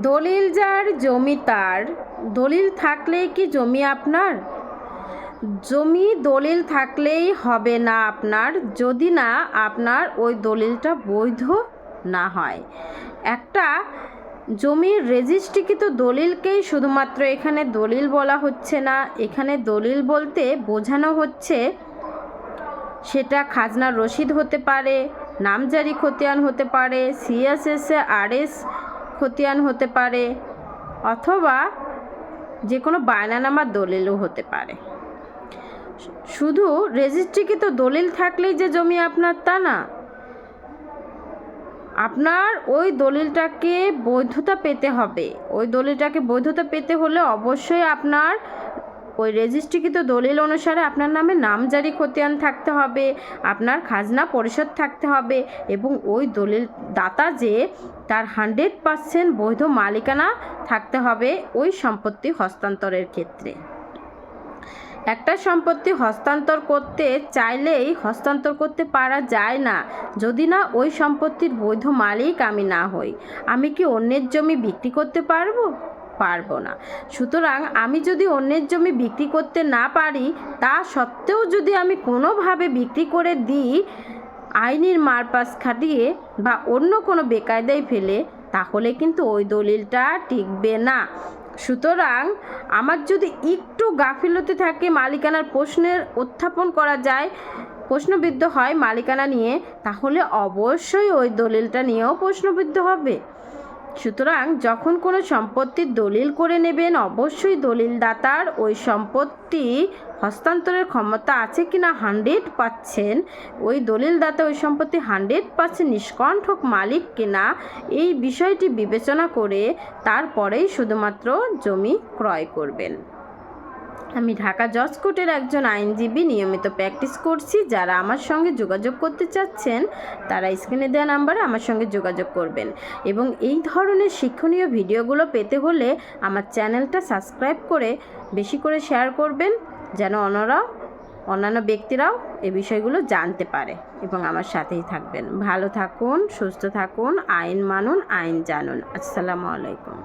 দলিল যার, জমি তার। দলিল থাকলেই কি জমি আপনার? জমি দলিল থাকলেই হবে না আপনার, যদি না আপনার ওই দলিলটা বৈধ না হয়। একটা জমির রেজিস্ট্রিকৃত দলিলকেই শুধুমাত্র এখানে দলিল বলা হচ্ছে না। এখানে দলিল বলতে বোঝানো হচ্ছে সেটা খাজনার রসিদ হতে পারে, নামজারি খতিয়ান হতে পারে সিএসএসএ আরএস খতিয়ান হতে পারে অথবা যে কোনো বায়নানামার দলিলও হতে পারে। শুধু রেজিস্ট্রিকৃত দলিল থাকলেই যে জমি আপনার তা না। আপনার ওই দলিলটাকে বৈধতা পেতে হবে। ওই দলিলটাকে বৈধতা পেতে হলে অবশ্যই আপনার ওই রেজিস্ট্রিকৃত দলিল অনুসারে আপনার নামে নামজারি খতিয়ান থাকতে হবে, আপনার খাজনা পরিশোধ থাকতে হবে এবং ওই দলিল দাতা যে তার হান্ড্রেড পার্সেন্ট বৈধ মালিকানা থাকতে হবে ওই সম্পত্তি হস্তান্তরের ক্ষেত্রে। একটা সম্পত্তি হস্তান্তর করতে চাইলেই হস্তান্তর করতে পারা যায় না। যদি না ওই সম্পত্তির বৈধ মালিক আমি না হই, আমি কি অন্যের জমি বিক্রি করতে পারব? পারব না। সুতরাং আমি যদি অন্যের জমি বিক্রি করতে না পারি, তা সত্ত্বেও যদি আমি কোনোভাবে বিক্রি করে দিই, আইনের মারপাস খাটিয়ে বা অন্য কোনো বেকায়দায় ফেলে, তাহলে কিন্তু ওই দলিলটা টিকবে না। সুতরাং আমার যদি একটু গাফিলতি থাকে, মালিকানার প্রশ্নের উত্থাপন করা যায়, প্রশ্নবিদ্ধ হয় মালিকানা নিয়ে, তাহলে অবশ্যই ওই দলিলটা নিয়েও প্রশ্নবিদ্ধ হবে। সুতরাং যখন কোনো সম্পত্তির দলিল করে নেবেন, অবশ্যই দলিলদাতার ওই সম্পত্তি হস্তান্তরের ক্ষমতা আছে কি না হান্ড্রেড পাচ্ছেন ওই দলিলদাতা ওই সম্পত্তি হান্ড্রেড পাচ্ছেন নিষ্কণ্ঠক মালিক কিনা, এই বিষয়টি বিবেচনা করে তারপরেই শুধুমাত্র জমি ক্রয় করবেন। আমি ঢাকা জজ কোর্টের একজন আইনজীবী নিয়মিত প্র্যাকটিস করছি। যারা আমার সঙ্গে যোগাযোগ করতে চাচ্ছেন, তারা স্ক্রিনে দেওয়া নাম্বারে আমার সঙ্গে যোগাযোগ করবেন। এবং এই ধরনের শিক্ষণীয় ভিডিওগুলো পেতে হলে আমার চ্যানেলটা সাবস্ক্রাইব করে বেশি করে শেয়ার করবেন, যেন অন্যরাও অন্যান্য ব্যক্তিরাও এ বিষয়গুলো জানতে পারে এবং আমার সাথেই থাকবেন। ভালো থাকুন, সুস্থ থাকুন, আইন মানুন, আইন জানুন। আসসালামু আলাইকুম।